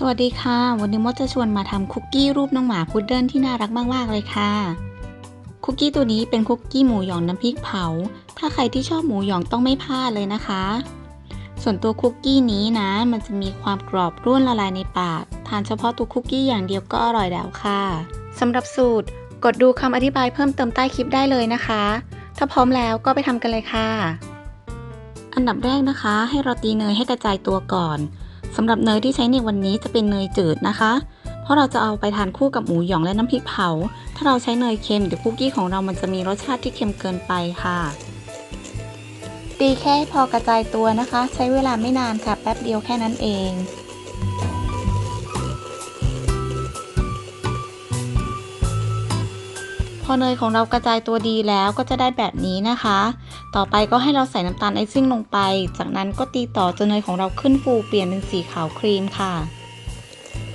สวัสดีค่ะ วันนี้มดจะชวนมาทำคุกกี้รูปน้องหมาพุดเดิ้ลที่น่ารักมากๆเลยค่ะ คุกกี้ตัวนี้เป็นคุกกี้หมูหยองน้ำพริกเผา ถ้าใครที่ชอบหมูหยองต้องไม่พลาดเลยนะคะ ส่วนตัวคุกกี้นี้นะ มันจะมีความกรอบร่วนละลายในปาก ทานเฉพาะตัวคุกกี้อย่างเดียวก็อร่อยแล้วค่ะสำหรับสูตร กดดูคำอธิบายเพิ่มเติมใต้คลิปได้เลยนะคะ ถ้าพร้อมแล้วก็ไปทำกันเลยค่ะ อันดับแรกนะคะ ให้เราตีเนยให้กระจายตัวก่อน สำหรับเนยที่ใช้ในวันนี้จะเป็นเนยจืดนะคะ เพราะเราจะเอาไปทานคู่กับหมูหยองและน้ำพริกเผา ถ้าเราใช้เนยเค็มเดี๋ยวคุกกี้ของเรามันจะมีรสชาติที่เค็มเกินไปค่ะ ตีแค่พอกระจายตัวนะคะ ใช้เวลาไม่นานค่ะแป๊บเดียวแค่นั้นเอง พอเนยของเรากระจายตัวดีแล้วก็จะได้แบบนี้นะคะ ต่อไปก็ให้เราใส่น้ำตาลไอซิ่งลงไป จากนั้นก็ตีต่อจนเนยของเราขึ้นฟูเปลี่ยนเป็นสีขาวครีมค่ะ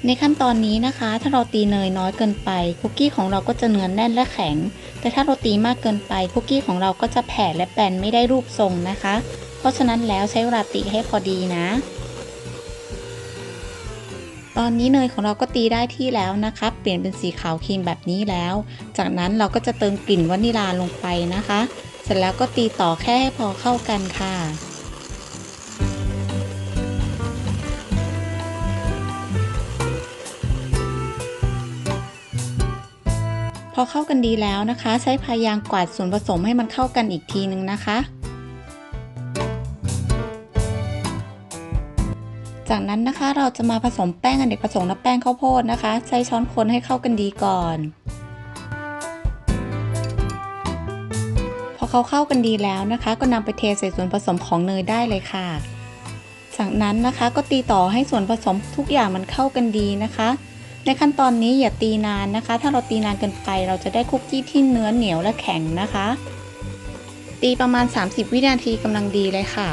ในขั้นตอนนี้นะคะ ถ้าเราตีเนยน้อยเกินไป คุกกี้ของเราก็จะเนื้อแน่นและแข็ง แต่ถ้าเราตีมากเกินไปคุกกี้ของเราก็จะแผ่และแบนไม่ได้รูปทรงนะคะ เพราะฉะนั้นแล้วใช้เวลาตีให้พอดีนะ ตอนนี้เนยของเราก็ตีได้ที่แล้วนะคะ เปลี่ยนเป็นสีขาวครีมแบบนี้แล้ว จากนั้นเราก็จะเติมกลิ่นวานิลาลงไปนะคะ เสร็จแล้วก็ตีต่อแค่ให้พอเข้ากันค่ะพอเข้ากันดีแล้วนะคะ ใช้พายางกวาดส่วนผสมให้มันเข้ากันอีกทีนึงนะคะ จากนั้นนะคะเราจะมาผสมแป้งอเนกประสงค์และแป้งข้าวโพดนะคะ ใช้ช้อนคนให้เข้ากันดีก่อน พอเขาเข้ากันดีแล้วนะคะ ก็นำไปเทใส่ส่วนผสมของเนยได้เลยค่ะ จากนั้นนะคะก็ตีต่อให้ส่วนผสมทุกอย่างมันเข้ากันดีนะคะ ในขั้นตอนนี้อย่าตีนานนะคะ ถ้าเราตีนานเกินไป เราจะได้คุกกี้ที่เนื้อเหนียวและแข็งนะคะ ตีประมาณ 30 วินาทีกำลังดีเลยค่ะ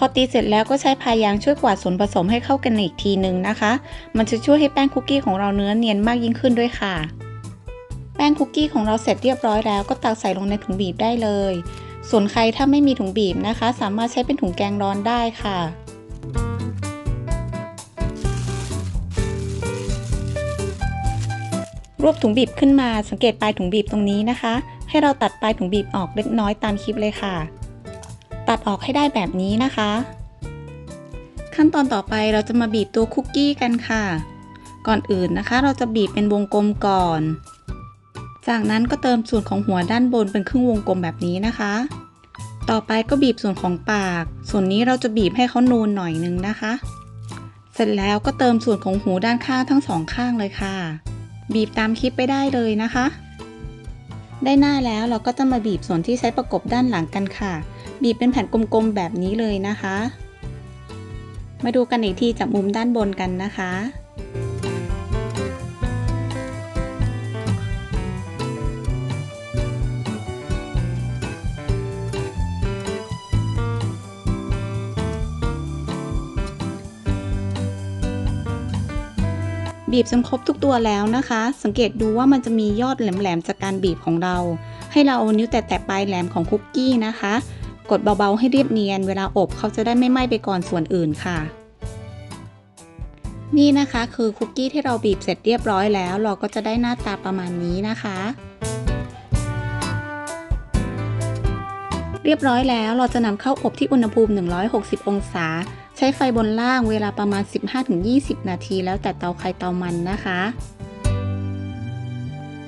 พอตีเสร็จแล้วก็ใช้พายางช่วยกวาดส่วนผสมให้เข้ากันอีกทีหนึ่งนะคะ มันจะช่วยให้แป้งคุกกี้ของเราเนื้อเนียนมากยิ่งขึ้นด้วยค่ะ แป้งคุกกี้ของเราเสร็จเรียบร้อยแล้วก็ตักใส่ลงในถุงบีบได้เลย ส่วนใครถ้าไม่มีถุงบีบนะคะ สามารถใช้เป็นถุงแกงร้อนได้ค่ะรวบถุงบีบขึ้นมาสังเกตปลายถุงบีบตรงนี้นะคะ ให้เราตัดปลายถุงบีบออกเล็กน้อยตามคลิปเลยค่ะ ตัดออกให้ได้แบบนี้นะคะ ขั้นตอนต่อไปเราจะมาบีบตัวคุกกี้กันค่ะ ก่อนอื่นนะคะ เราจะบีบเป็นวงกลมก่อน จากนั้นก็เติมส่วนของหัวด้านบนเป็นครึ่งวงกลมแบบนี้นะคะ ต่อไปก็บีบส่วนของปาก ส่วนนี้เราจะบีบให้เขานูนหน่อยนึงนะคะ เสร็จแล้วก็เติมส่วนของหูด้านข้างทั้งสองข้างเลยค่ะ บีบตามคลิปไปได้เลยนะคะได้หน้าแล้วเราก็จะมาบีบส่วนที่ใช้ประกบด้านหลังกันค่ะ บีบเป็นแผ่นกลมๆแบบนี้เลยนะคะ มาดูกันอีกทีจากมุมด้านบนกันนะคะบีบจนครบทุกตัวแล้วนะคะ สังเกตดูว่ามันจะมียอดแหลมๆจากการบีบของเรา ให้เราเอานิ้วแตะๆปลายแหลมของคุกกี้นะคะ กดเบาๆให้เรียบเนียน เวลาอบเขาจะได้ไม่ไหม้ไปก่อนส่วนอื่นค่ะ นี่นะคะคือคุกกี้ที่เราบีบเสร็จเรียบร้อยแล้ว เราก็จะได้หน้าตาประมาณนี้นะคะ เรียบร้อยแล้วเราจะนำเข้าอบที่อุณหภูมิ 160 องศา ใช้ไฟบนล่างเวลาประมาณ 15-20 นาที แล้วแต่เตาใครเตามันนะคะ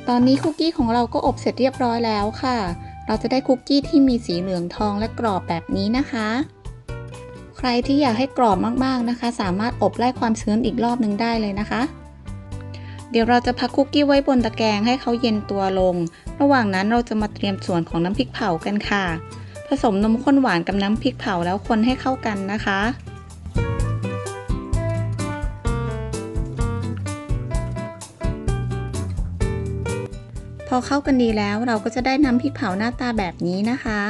ตอนนี้คุกกี้ของเราก็อบเสร็จเรียบร้อยแล้วค่ะ เราจะได้คุกกี้ที่มีสีเหลืองทองและกรอบแบบนี้นะคะ ใครที่อยากให้กรอบมากๆนะคะ สามารถอบไล่ความชื้นอีกรอบหนึ่งได้เลยนะคะ เดี๋ยวเราจะพักคุกกี้ไว้บนตะแกรงให้เขาเย็นตัวลง ระหว่างนั้นเราจะมาเตรียมส่วนของน้ำพริกเผากันค่ะ ผสมนมข้นหวานกับน้ำพริกเผาแล้วคนให้เข้ากันนะคะ พอเข้ากันดีแล้วเราก็จะได้น้ำพริกเผาหน้าตาแบบนี้นะคะ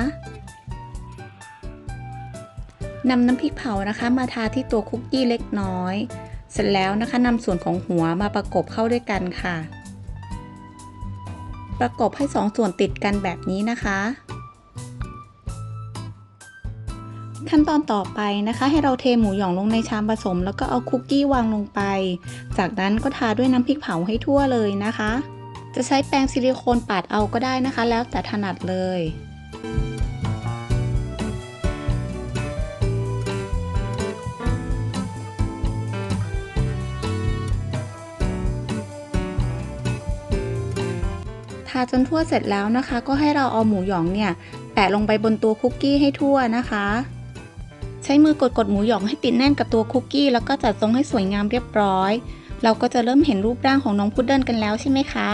นำน้ำพริกเผานะคะ มาทาที่ตัวคุกกี้เล็กน้อย เสร็จแล้วนะคะนำส่วนของหัวมาประกบเข้าด้วยกันค่ะ ประกบให้สองส่วนติดกันแบบนี้นะคะ ขั้นตอนต่อไปนะคะ ให้เราเทหมูหยองลงในชามผสม แล้วก็เอาคุกกี้วางลงไป จากนั้นก็ทาด้วยน้ำพริกเผาให้ทั่วเลยนะคะ จะใช้แปรงซิลิโคนปาดเอาก็ได้นะคะ แล้วแต่ถนัดเลยทาจนทั่วเสร็จแล้วนะคะ ก็ให้เราเอาหมูหยองเนี่ย แปะลงไปบนตัวคุกกี้ให้ทั่วนะคะ ใช้มือกดกดหมูหยองให้ติดแน่นกับตัวคุกกี้ แล้วก็จัดทรงให้สวยงามเรียบร้อย เราก็จะเริ่มเห็นรูปร่างของน้องพุดเดิ้ลกันแล้วใช่ไหมคะ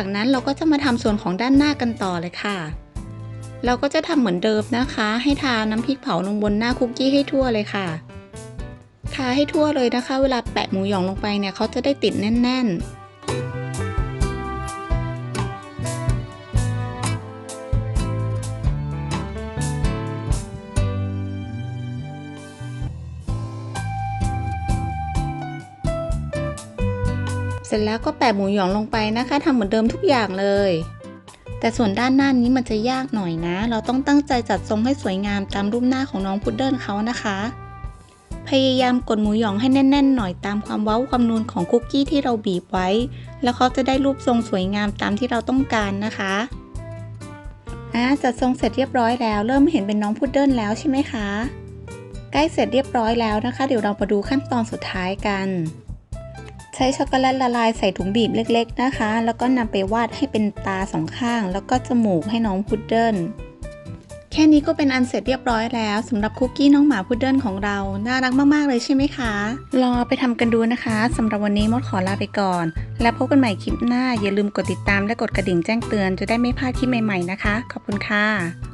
จากนั้นเราก็จะมาทำส่วนของด้านหน้ากันต่อเลยค่ะ เราก็จะทำเหมือนเดิมนะคะ ให้ทาน้ำพริกเผาลงบนหน้าคุกกี้ให้ทั่วเลยค่ะ ทาให้ทั่วเลยนะคะ เวลาแปะหมูหยองลงไปเนี่ยเขาจะได้ติดแน่น ๆ เสร็จแล้วก็แปะหมูหยองลงไปนะคะทำเหมือนเดิมทุกอย่างเลย แต่ส่วนด้านหน้านี้มันจะยากหน่อยนะ เราต้องตั้งใจจัดทรงให้สวยงามตามรูปหน้าของน้องพุดเดิ้ลเขานะคะ พยายามกดหมูหยองให้แน่น ๆ หน่อยตามความเว้าความนูนของคุกกี้ที่เราบีบไว้ แล้วเขาจะได้รูปทรงสวยงามตามที่เราต้องการนะคะอ่าจัดทรงเสร็จเรียบร้อยแล้ว เริ่มเห็นเป็นน้องพุดเดิ้ลแล้วใช่ไหมคะใกล้เสร็จเรียบร้อยแล้วนะคะ เดี๋ยวเรามาดูขั้นตอนสุดท้ายกัน ใช้ช็อกโกแลตละลายใส่ถุงบีบเล็กๆนะคะ แล้วก็นำไปวาดให้เป็นตาสองข้าง แล้วก็จมูกให้น้องพุดเดิ้ลแค่นี้ก็เป็นอันเสร็จเรียบร้อยแล้วสำหรับคุกกี้น้องหมาพุดเดิ้ลของเรา น่ารักมาก ๆ เลยใช่ไหมคะ ลองเอาไปทำกันดูนะคะสำหรับวันนี้มดขอลาไปก่อน แล้วพบกันใหม่คลิปหน้า อย่าลืมกดติดตามและกดกระดิ่งแจ้งเตือนจะได้ไม่พลาดคลิปใหม่ ๆ นะคะ ขอบคุณค่ะ